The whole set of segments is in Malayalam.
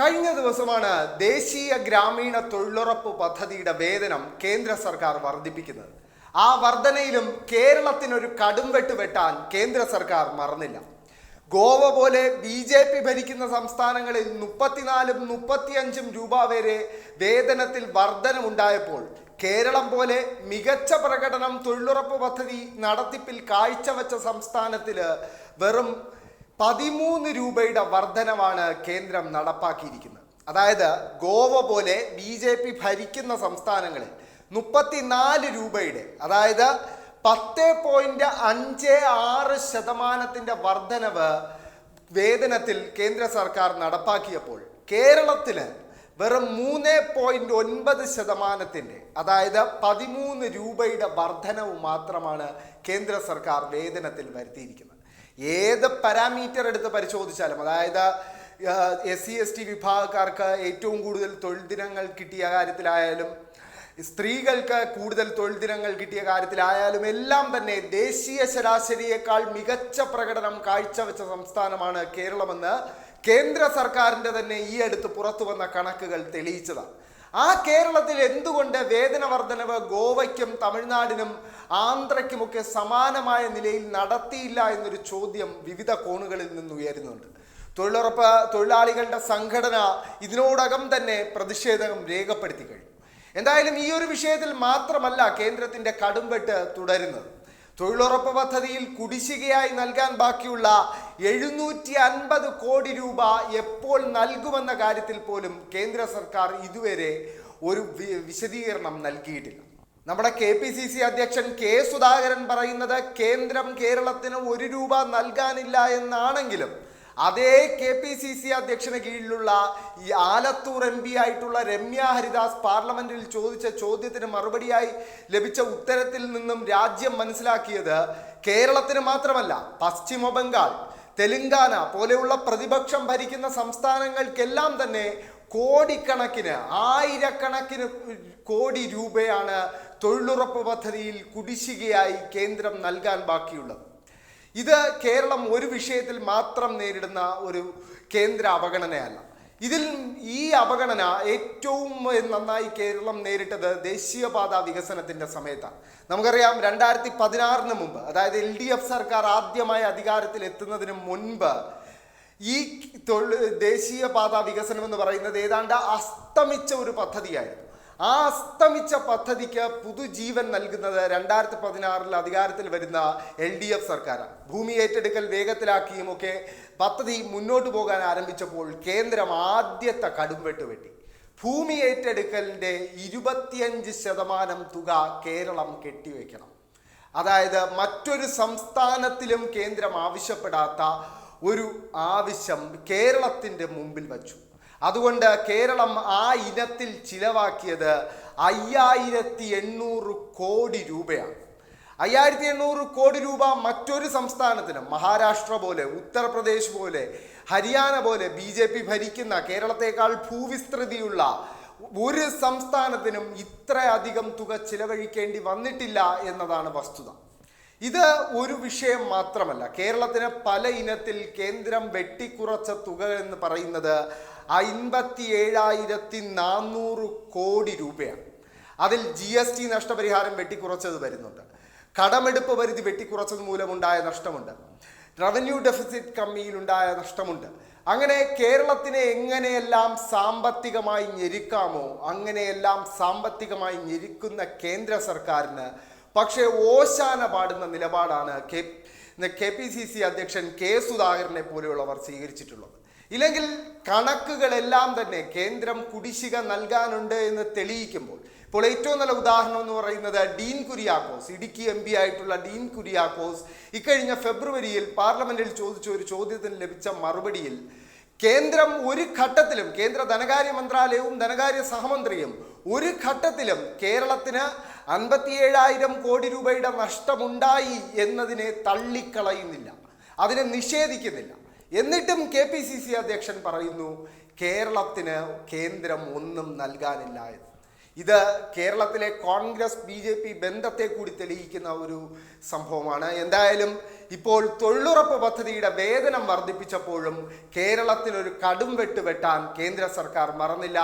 കഴിഞ്ഞ ദിവസമാണ് ദേശീയ ഗ്രാമീണ തൊഴിലുറപ്പ് പദ്ധതിയുടെ വേതനം കേന്ദ്ര സർക്കാർ വർദ്ധിപ്പിക്കുന്നത്. ആ വർധനയിലും കേരളത്തിനൊരു കടുംവെട്ട് വെട്ടാൻ കേന്ദ്ര സർക്കാർ മറന്നില്ല. ഗോവ പോലെ ബി ജെ പി ഭരിക്കുന്ന സംസ്ഥാനങ്ങളിൽ മുപ്പത്തിനാലും മുപ്പത്തിയഞ്ചും രൂപ വരെ വേതനത്തിൽ വർധനമുണ്ടായപ്പോൾ കേരളം പോലെ മികച്ച പ്രകടനം തൊഴിലുറപ്പ് പദ്ധതി നടത്തിപ്പിൽ കാഴ്ചവെച്ച സംസ്ഥാനത്തിൽ വെറും പതിമൂന്ന് രൂപയുടെ വർധനവാണ് കേന്ദ്രം നടപ്പാക്കിയിരിക്കുന്നത്. അതായത് ഗോവ പോലെ ബി ജെ പി ഭരിക്കുന്ന സംസ്ഥാനങ്ങളിൽ മുപ്പത്തിനാല് രൂപയുടെ അതായത് പത്ത് പോയിന്റ് അഞ്ച് ആറ് ശതമാനത്തിന്റെ വർധനവ് വേതനത്തിൽ കേന്ദ്ര സർക്കാർ നടപ്പാക്കിയപ്പോൾ കേരളത്തിൽ വെറും മൂന്ന് പോയിന്റ് ഒൻപത് ശതമാനത്തിന്റെ അതായത് പതിമൂന്ന് രൂപയുടെ വർധനവ് മാത്രമാണ് കേന്ദ്ര സർക്കാർ വേതനത്തിൽ വരുത്തിയിരിക്കുന്നത്. ഏത് പാരാമീറ്റർ എടുത്ത് പരിശോധിച്ചാലും അതായത് എസ് സി എസ് ടി വിഭാഗക്കാർക്ക് ഏറ്റവും കൂടുതൽ തൊഴിൽ ദിനങ്ങൾ കിട്ടിയ കാര്യത്തിലായാലും സ്ത്രീകൾക്ക് കൂടുതൽ തൊഴിൽ ദിനങ്ങൾ കിട്ടിയ കാര്യത്തിലായാലും എല്ലാം തന്നെ ദേശീയ ശരാശരിയേക്കാൾ മികച്ച പ്രകടനം കാഴ്ചവെച്ച സംസ്ഥാനമാണ് കേരളമെന്ന് കേന്ദ്ര സർക്കാരിന്റെ തന്നെ ഈ അടുത്ത് പുറത്തു വന്ന കണക്കുകൾ തെളിയിച്ചതാണ്. ആ കേരളത്തിൽ എന്തുകൊണ്ട് വേതന വർധനവ് ഗോവയ്ക്കും തമിഴ്നാടിനും ആന്ധ്രയ്ക്കുമൊക്കെ സമാനമായ നിലയിൽ നടത്തിയില്ല എന്നൊരു ചോദ്യം വിവിധ കോണുകളിൽ നിന്ന് ഉയരുന്നുണ്ട്. തൊഴിലുറപ്പ് തൊഴിലാളികളുടെ സംഘടന ഇതിനോടകം തന്നെ പ്രതിഷേധം രേഖപ്പെടുത്തി കഴിഞ്ഞു. എന്തായാലും ഈ ഒരു വിഷയത്തിൽ മാത്രമല്ല കേന്ദ്രത്തിന്റെ കടുംവെട്ട് തുടരുന്നത്. തൊഴിലുറപ്പ് പദ്ധതിയിൽ കുടിശ്ശികയായി നൽകാൻ ബാക്കിയുള്ള എഴുന്നൂറ്റി അൻപത് കോടി രൂപ എപ്പോൾ നൽകുമെന്ന കാര്യത്തിൽ പോലും കേന്ദ്ര സർക്കാർ ഇതുവരെ ഒരു വിശദീകരണം നൽകിയിട്ടില്ല. നമ്മുടെ കെ പി സി സി അധ്യക്ഷൻ കെ സുധാകരൻ പറയുന്നത് കേന്ദ്രം കേരളത്തിന് ഒരു രൂപ നൽകാനില്ല എന്നാണെങ്കിലും അതേ കെ പി സി സി അധ്യക്ഷന് കീഴിലുള്ള ഈ ആലത്തൂർ എം പി ആയിട്ടുള്ള രമ്യ ഹരിദാസ് പാർലമെന്റിൽ ചോദിച്ച ചോദ്യത്തിന് മറുപടിയായി ലഭിച്ച ഉത്തരത്തിൽ നിന്നും രാജ്യം മനസ്സിലാക്കിയത് കേരളത്തിന് മാത്രമല്ല പശ്ചിമ ബംഗാൾ തെലുങ്കാന പോലെയുള്ള പ്രതിപക്ഷം ഭരിക്കുന്ന സംസ്ഥാനങ്ങൾക്കെല്ലാം തന്നെ കോടിക്കണക്കിന് ആയിരക്കണക്കിന് കോടി രൂപയാണ് തൊഴിലുറപ്പ് പദ്ധതിയിൽ കുടിശ്ശികയായി കേന്ദ്രം നൽകാൻ ബാക്കിയുള്ളത്. ഇത് കേരളം ഒരു വിഷയത്തിൽ മാത്രം നേരിടുന്ന ഒരു കേന്ദ്ര അവഗണനയല്ല. ഇതിൽ ഈ അവഗണന ഏറ്റവും നന്നായി കേരളം നേരിട്ടത് ദേശീയപാത വികസനത്തിന്റെ സമയത്താണ്. നമുക്കറിയാം രണ്ടായിരത്തി പതിനാറിന് മുമ്പ് അതായത് എൽ ഡി എഫ് സർക്കാർ ആദ്യമായി അധികാരത്തിൽ എത്തുന്നതിന് മുൻപ് ഈ തൊഴിൽ ദേശീയപാത വികസനം എന്ന് പറയുന്നത് ഏതാണ്ട് അസ്തമിച്ച ഒരു പദ്ധതിയായിരുന്നു. ആ അസ്തമിച്ച പദ്ധതിക്ക് പുതുജീവൻ നൽകുന്നത് രണ്ടായിരത്തി പതിനാറിൽ അധികാരത്തിൽ വരുന്ന എൽ ഡി എഫ് സർക്കാരാണ്. ഭൂമി ഏറ്റെടുക്കൽ വേഗത്തിലാക്കിയും ഒക്കെ പദ്ധതി മുന്നോട്ട് പോകാൻ ആരംഭിച്ചപ്പോൾ കേന്ദ്രം ആദ്യത്തെ കടുംവെട്ട് വെട്ടി. ഭൂമി ഏറ്റെടുക്കലിന്റെ ഇരുപത്തിയഞ്ച് ശതമാനം തുക കേരളം കെട്ടിവെക്കണം. അതായത് മറ്റൊരു സംസ്ഥാനത്തിലും കേന്ദ്രം ആവശ്യപ്പെടാത്ത ഒരു ആവശ്യം കേരളത്തിന്റെ മുമ്പിൽ വച്ചു. അതുകൊണ്ട് കേരളം ആ ഇനത്തിൽ ചിലവാക്കിയത് അയ്യായിരത്തി എണ്ണൂറ് കോടി രൂപയാണ്. അയ്യായിരത്തി എണ്ണൂറ് കോടി രൂപ മറ്റൊരു സംസ്ഥാനത്തിനും മഹാരാഷ്ട്ര പോലെ ഉത്തർപ്രദേശ് പോലെ ഹരിയാന പോലെ ബി ജെ പി ഭരിക്കുന്ന കേരളത്തെക്കാൾ ഭൂവിസ്തൃതിയുള്ള ഒരു സംസ്ഥാനത്തിനും ഇത്രയധികം തുക ചിലവഴിക്കേണ്ടി വന്നിട്ടില്ല എന്നതാണ് വസ്തുത. ഇത് ഒരു വിഷയം മാത്രമല്ല. കേരളത്തിന് പല ഇനത്തിൽ കേന്ദ്രം വെട്ടിക്കുറച്ച തുക എന്ന് പറയുന്നത് അൻപത്തി ഏഴായിരത്തി നാനൂറ് കോടി രൂപയാണ്. അതിൽ ജി എസ് ടി നഷ്ടപരിഹാരം വെട്ടിക്കുറച്ചത് വരുന്നുണ്ട്. കടമെടുപ്പ് പരിധി വെട്ടിക്കുറച്ചത് മൂലമുണ്ടായ നഷ്ടമുണ്ട്. Revenue deficit കമ്മിയിലുണ്ടായ നഷ്ടമുണ്ട്. അങ്ങനെ കേരളത്തിനെ എങ്ങനെയെല്ലാം സാമ്പത്തികമായി ഞെരുക്കാമോ അങ്ങനെയെല്ലാം സാമ്പത്തികമായി ഞെരുക്കുന്ന കേന്ദ്ര സർക്കാരിന് പക്ഷേ ഓശാന പാടുന്ന നിലപാടാണ് K K P C C അധ്യക്ഷൻ കെ സുധാകരനെ പോലെയുള്ളവർ സ്വീകരിച്ചിട്ടുള്ളത്. ഇല്ലെങ്കിൽ കണക്കുകളെല്ലാം തന്നെ കേന്ദ്രം കുടിശ്ശിക നൽകാനുണ്ട് എന്ന് തെളിയിക്കുമ്പോൾ ഇപ്പോൾ ഏറ്റവും നല്ല ഉദാഹരണം എന്ന് പറയുന്നത് Dean Kuriakose Idukki M P ആയിട്ടുള്ള ഡീൻ കുര്യാക്കോസ് ഇക്കഴിഞ്ഞ ഫെബ്രുവരിയിൽ പാർലമെന്റിൽ ചോദിച്ച ഒരു ചോദ്യത്തിന് ലഭിച്ച മറുപടിയിൽ കേന്ദ്രം ഒരു ഘട്ടത്തിലും കേന്ദ്ര ധനകാര്യ മന്ത്രാലയവും ധനകാര്യ സഹമന്ത്രിയും ഒരു ഘട്ടത്തിലും കേരളത്തിന് അൻപത്തിയേഴായിരം കോടി രൂപയുടെ നഷ്ടമുണ്ടായി എന്നതിനെ തള്ളിക്കളയുന്നില്ല. അതിനെ നിഷേധിക്കുന്നില്ല. എന്നിട്ടും കെ പി സി സി അധ്യക്ഷൻ പറയുന്നു കേരളത്തിന് കേന്ദ്രം ഒന്നും നൽകാനില്ല എന്ന്. ഇത് കേരളത്തിലെ കോൺഗ്രസ് ബി ജെ പി ബന്ധത്തെ കൂടി തെളിയിക്കുന്ന ഒരു സംഭവമാണ്. എന്തായാലും ഇപ്പോൾ തൊഴിലുറപ്പ് പദ്ധതിയുടെ വേതനം വർദ്ധിപ്പിച്ചപ്പോഴും കേരളത്തിനൊരു കടും വെട്ട് വെട്ടാൻ കേന്ദ്ര സർക്കാർ മറന്നില്ല.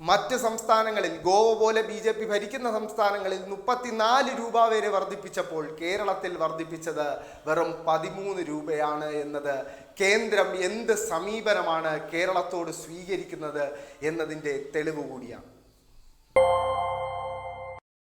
മറ്റ് സംസ്ഥാനങ്ങളിൽ ഗോവ പോലെ ബി ജെ പി ഭരിക്കുന്ന സംസ്ഥാനങ്ങളിൽ മുപ്പത്തിനാല് രൂപ വരെ വർദ്ധിപ്പിച്ചപ്പോൾ കേരളത്തിൽ വർദ്ധിപ്പിച്ചത് വെറും പതിമൂന്ന് രൂപയാണ് എന്നത് കേന്ദ്രം എന്ത് സമീപനമാണ് കേരളത്തോട് സ്വീകരിക്കുന്നത് എന്നതിന്റെ തെളിവ് കൂടിയാണ്.